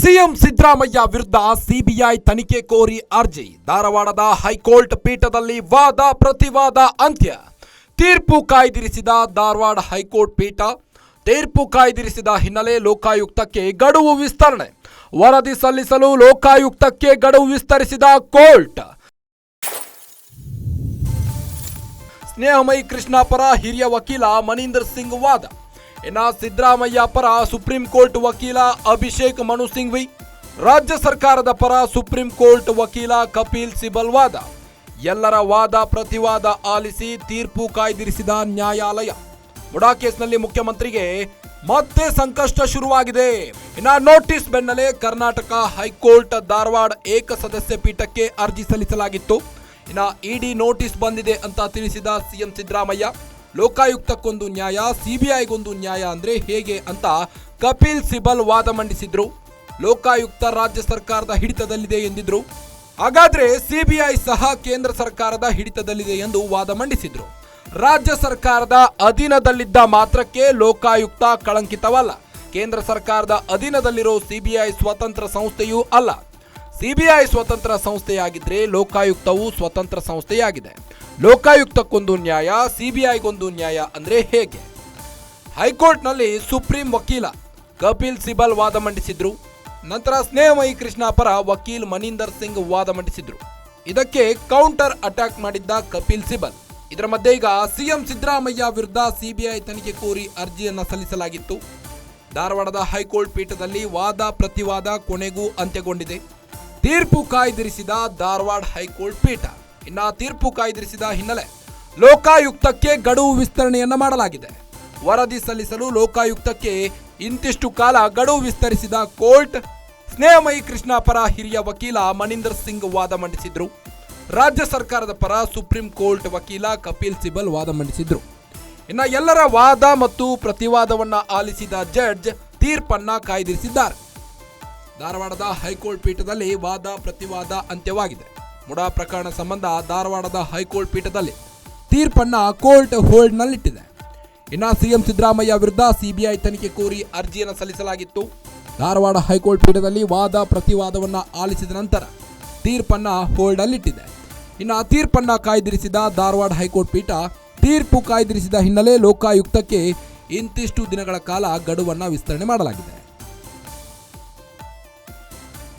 CM Siddaramaiah ವಿರುದ್ಧ CBI ತನಿಖೆ ಕೋರಿ ಅರ್ಜಿ. ಧಾರವಾಡದ ಹೈಕೋರ್ಟ್ ಪೀಠದಲ್ಲಿ ವಾದ, ಪ್ರತಿವಾದ, ಅಂತ್ಯ. ತೀರ್ಪು ಕಾಯ್ದಿರಿಸಿದ ಧಾರವಾಡ ಹೈಕೋರ್ಟ್ ಪೀಠ, ತೀರ್ಪು ಕಾಯ್ದಿರಿಸಿದ ಹಿನ್ನೆಲೆ ಲೋಕಾಯುಕ್ತಕ್ಕೆ ಗಡುವು ವಿಸ್ತರಣೆ. ವರದಿ ಸಲ್ಲಿಸಲು ಲೋಕಾಯುಕ್ತಕ್ಕೆ ಗಡುವು ವಿಸ್ತರಿಸಿದ ಕೋರ್ಟ್. ಸ್ನೇಹಮಯಿ ಕೃಷ್ಣ ಪರ ಹಿರಿಯ ವಕೀಲ ಮನೀಂದರ್ ಸಿಂಗ್ ವಾದ. ಇನ್ನ ಸಿದ್ದರಾಮಯ್ಯ ಪರ ಸುಪ್ರೀಂ ಕೋರ್ಟ್ ವಕೀಲ ಅಭಿಷೇಕ್ ಮನು ಸಿಂಘ್ವಿ, ರಾಜ್ಯ ಸರ್ಕಾರದ ಪರ ಸುಪ್ರೀಂ ಕೋರ್ಟ್ ವಕೀಲ ಕಪಿಲ್ ಸಿಬಲ್ ವಾದ ಎಲ್ಲರ ವಾದ ಪ್ರತಿವಾದ ಆಲಿಸಿ ತೀರ್ಪು ಕಾಯ್ದಿರಿಸಿದ ನ್ಯಾಯಾಲಯ. ಮುಡಾ ಕೇಸ್ನಲ್ಲಿ ಮುಖ್ಯಮಂತ್ರಿಗೆ ಮತ್ತೆ ಸಂಕಷ್ಟ ಶುರುವಾಗಿದೆ. ಇನ್ನ ನೋಟಿಸ್ ಬೆನ್ನಲ್ಲೇ ಕರ್ನಾಟಕ ಹೈಕೋರ್ಟ್ ಧಾರವಾಡ ಏಕ ಸದಸ್ಯ ಪೀಠಕ್ಕೆ ಅರ್ಜಿ ಸಲ್ಲಿಸಲಾಗಿತ್ತು. ಇನ್ನ ಇಡಿ ನೋಟಿಸ್ ಬಂದಿದೆ ಅಂತ ತಿಳಿಸಿದ ಸಿಎಂ ಸಿದ್ದರಾಮಯ್ಯ ಲೋಕಾಯುಕ್ತಕ್ಕೊಂದು ನ್ಯಾಯ, ಸಿಬಿಐಗೊಂದು ನ್ಯಾಯ ಅಂದ್ರೆ ಹೇಗೆ ಅಂತ ಕಪಿಲ್ ಸಿಬಲ್ ವಾದ ಮಂಡಿಸಿದ್ರು. ಲೋಕಾಯುಕ್ತ ರಾಜ್ಯ ಸರ್ಕಾರದ ಹಿಡಿತದಲ್ಲಿದೆ ಎಂದಿದ್ರು. ಹಾಗಾದ್ರೆ ಸಿಬಿಐ ಸಹ ಕೇಂದ್ರ ಸರ್ಕಾರದ ಹಿಡಿತದಲ್ಲಿದೆ ಎಂದು ವಾದ ಮಂಡಿಸಿದ್ರು. ರಾಜ್ಯ ಸರ್ಕಾರದ ಅಧೀನದಲ್ಲಿದ್ದ ಮಾತ್ರಕ್ಕೆ ಲೋಕಾಯುಕ್ತ ಕಳಂಕಿತವಲ್ಲ. ಕೇಂದ್ರ ಸರ್ಕಾರದ ಅಧೀನದಲ್ಲಿರೋ ಸಿಬಿಐ ಸ್ವತಂತ್ರ ಸಂಸ್ಥೆಯೂ ಅಲ್ಲ. ಸಿಬಿಐ ಸ್ವತಂತ್ರ ಸಂಸ್ಥೆಯಾಗಿದ್ರೆ ಲೋಕಾಯುಕ್ತವು ಸ್ವತಂತ್ರ ಸಂಸ್ಥೆಯಾಗಿದೆ. ಲೋಕಾಯುಕ್ತಕ್ಕೊಂದು ನ್ಯಾಯ, ಸಿಬಿಐಗೊಂದು ನ್ಯಾಯ ಅಂದ್ರೆ ಹೇಗೆ? ಹೈಕೋರ್ಟ್ನಲ್ಲಿ ಸುಪ್ರೀಂ ವಕೀಲ ಕಪಿಲ್ ಸಿಬಲ್ ವಾದ ಮಂಡಿಸಿದ್ರು. ನಂತರ ಸ್ನೇಹಮಯಿ ಕೃಷ್ಣ ಪರ ವಕೀಲ್ ಮನೀಂದರ್ ಸಿಂಗ್ ವಾದ ಮಂಡಿಸಿದ್ರು. ಇದಕ್ಕೆ ಕೌಂಟರ್ ಅಟ್ಯಾಕ್ ಮಾಡಿದ್ದ ಕಪಿಲ್ ಸಿಬಲ್. ಇದರ ಮಧ್ಯೆ ಈಗ ಸಿಎಂ ಸಿದ್ದರಾಮಯ್ಯ ವಿರುದ್ಧ ಸಿಬಿಐ ತನಿಖೆ ಕೋರಿ ಅರ್ಜಿಯನ್ನು ಸಲ್ಲಿಸಲಾಗಿತ್ತು. ಧಾರವಾಡದ ಹೈಕೋರ್ಟ್ ಪೀಠದಲ್ಲಿ ವಾದ ಪ್ರತಿವಾದ ಕೊನೆಗೂ ಅಂತ್ಯಗೊಂಡಿದೆ. ತೀರ್ಪು ಕಾಯ್ದಿರಿಸಿದ ಧಾರವಾಡ ಹೈಕೋರ್ಟ್ ಪೀಠ. ಇನ್ನ ತೀರ್ಪು ಕಾಯ್ದಿರಿಸಿದ ಹಿನ್ನೆಲೆ ಲೋಕಾಯುಕ್ತಕ್ಕೆ ಗಡುವು ವಿಸ್ತರಣೆಯನ್ನ ಮಾಡಲಾಗಿದೆ. ವರದಿ ಸಲ್ಲಿಸಲು ಲೋಕಾಯುಕ್ತಕ್ಕೆ ಇಂತಿಷ್ಟು ಕಾಲ ಗಡುವು ವಿಸ್ತರಿಸಿದ ಕೋರ್ಟ್ ಸ್ನೇಹಮಯಿ ಕೃಷ್ಣ ಪರ ಹಿರಿಯ ವಕೀಲ ಮನೀಂದರ್ ಸಿಂಗ್ ವಾದ ಮಂಡಿಸಿದ್ರು. ರಾಜ್ಯ ಸರ್ಕಾರದ ಪರ ಸುಪ್ರೀಂ ಕೋರ್ಟ್ ವಕೀಲ ಕಪಿಲ್ ಸಿಬಲ್ ವಾದ ಮಂಡಿಸಿದ್ರು. ಇನ್ನ ಎಲ್ಲರ ವಾದ ಮತ್ತು ಪ್ರತಿವಾದವನ್ನ ಆಲಿಸಿದ ಜಡ್ಜ್ ತೀರ್ಪನ್ನ ಕಾಯ್ದಿರಿಸಿದ್ದಾರೆ. ಧಾರವಾಡದ ಹೈಕೋರ್ಟ್ ಪೀಠದಲ್ಲಿ ವಾದ, ಪ್ರತಿವಾದ ಅಂತ್ಯವಾಗಿದೆ. ಮುಡಾ ಪ್ರಕರಣ ಸಂಬಂಧ ಧಾರವಾಡದ ಹೈಕೋರ್ಟ್ ಪೀಠದಲ್ಲಿ ತೀರ್ಪನ್ನ ಕೋರ್ಟ್ ಹೋಲ್ಡ್ನಲ್ಲಿಟ್ಟಿದೆ. ಇನ್ನ ಸಿಎಂ ಸಿದ್ದರಾಮಯ್ಯ ವಿರುದ್ಧ ಸಿಬಿಐ ತನಿಖೆ ಕೋರಿ ಅರ್ಜಿಯನ್ನು ಸಲ್ಲಿಸಲಾಗಿತ್ತು. ಧಾರವಾಡ ಹೈಕೋರ್ಟ್ ಪೀಠದಲ್ಲಿ ವಾದ ಪ್ರತಿವಾದವನ್ನು ಆಲಿಸಿದ ನಂತರ ತೀರ್ಪನ್ನ ಹೋಲ್ಡಲ್ಲಿಟ್ಟಿದೆ ಇನ್ನು ಆ ತೀರ್ಪನ್ನ ಕಾಯ್ದಿರಿಸಿದ ಧಾರವಾಡ ಹೈಕೋರ್ಟ್ ಪೀಠ ತೀರ್ಪು ಕಾಯ್ದಿರಿಸಿದ ಹಿನ್ನೆಲೆ ಲೋಕಾಯುಕ್ತಕ್ಕೆ ಇಂತಿಷ್ಟು ದಿನಗಳ ಕಾಲ ಗಡುವನ್ನು ವಿಸ್ತರಣೆ ಮಾಡಲಾಗಿದೆ.